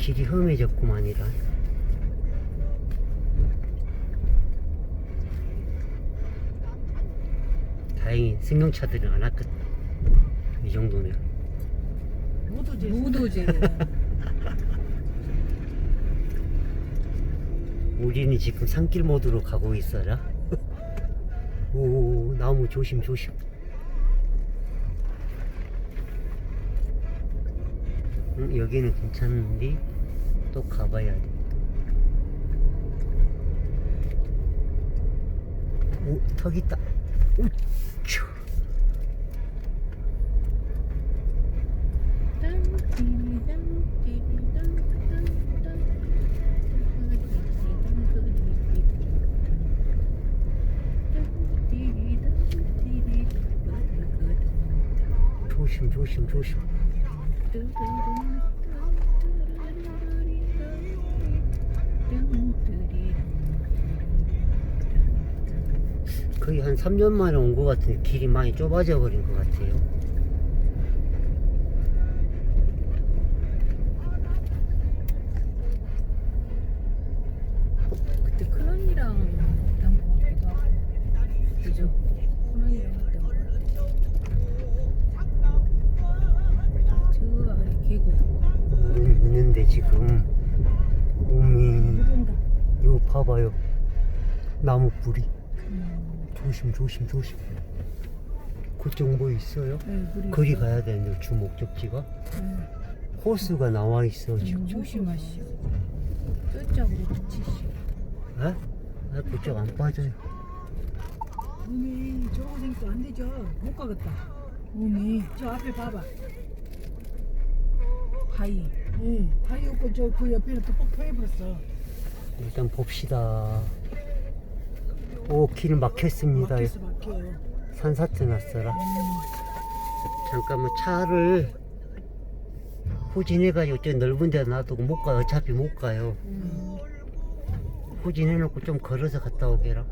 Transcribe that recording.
길이 험해졌구만이라. 다행히 승용차들은 안 왔거든. 이 정도면. 무도제. 무도제. 우리는 지금 산길 모드로 가고 있어라. 오, 나무 조심 조심. 응, 여기는 괜찮은데 또 가봐야 돼. 오, 턱 있다. 우쭈. 조심 조심 조심. 거의 한 3년 만에 온 것 같은데 길이 많이 좁아져 버린 것 같아요. 그때 큰언니랑 했던 거 같기도 하고. 그죠? 큰언니랑 했던 거 같아. 저 물은 있는데 지금 오미? 이거 봐봐요. 나무 뿌리. 음, 조심 조심 조심. 그쪽 뭐 있어요? 네, 거리 있어요. 가야 되는데 주 목적지가 네. 호수가 나와 있어 지금. 음, 조심하시오. 저쪽으로 붙이시오. 에? 아, 그쪽 안 빠져요. 어미 저거 생도 안 되죠. 못 가겠다. 몸이 저 앞에 봐봐. 바위. 예. 다리 없고 저 그 옆에는 또뻑 터해버렸어. 일단 봅시다. 오, 길 막혔습니다. 막혀서 막혀. 산사태 났어라. 잠깐만 차를 후진해가지고 저 넓은 데 놔두고 못 가요. 어차피 못 가요. 음. 후진해놓고 좀 걸어서 갔다 오게라.